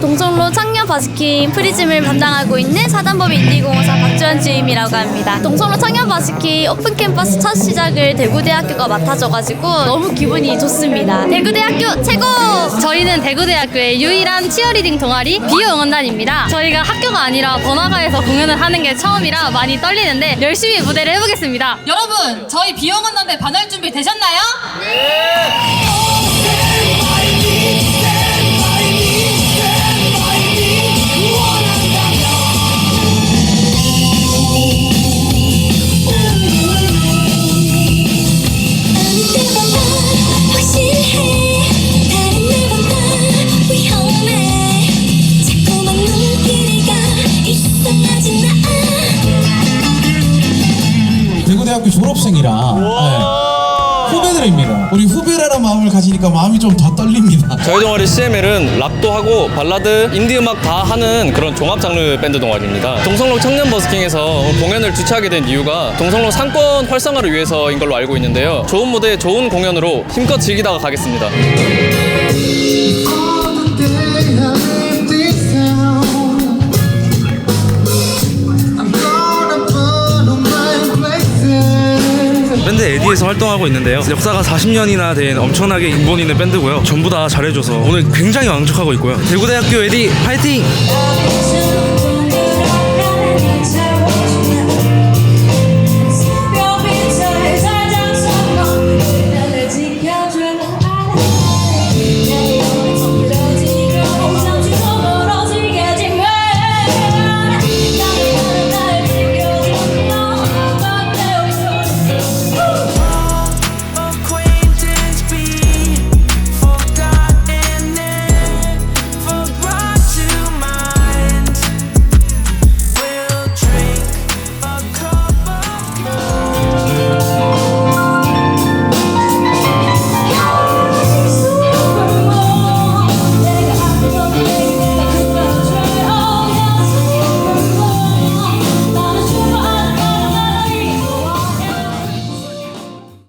동성로 청년 버스킹 프리즘을 담당하고 있는 사단법인 인디공사 박주현 주임이라고 합니다. 동성로 청년 버스킹 오픈 캠퍼스 첫 시작을 대구대학교가 맡아줘가지고 너무 기분이 좋습니다. 대구대학교 최고! 저희는 대구대학교의 유일한 치어리딩 동아리 비호 응원단입니다. 저희가 학교가 아니라 번화가에서 공연을 하는 게 처음이라 많이 떨리는데 열심히 무대를 해보겠습니다. 여러분, 저희 비영원단대 반할 준비 되셨나요? 때 대구대학교 졸업생이라 네. 후배들입니다. 우리 후배라는 마음을 가지니까 마음이 좀 더 떨립니다. 저희 동아리 CML은 락도 하고 발라드, 인디 음악 다 하는 그런 종합 장르 밴드 동아리입니다. 동성로 청년 버스킹에서 공연을 주최하게 된 이유가 동성로 상권 활성화를 위해서인 걸로 알고 있는데요. 좋은 무대, 좋은 공연으로 힘껏 즐기다가 가겠습니다. 밴드 에디에서 활동하고 있는데요. 역사가 40년이나 된 엄청나게 인본 있는 밴드고요. 전부 다 잘해줘서 오늘 굉장히 만족하고 있고요. 대구대학교 에디 파이팅! 저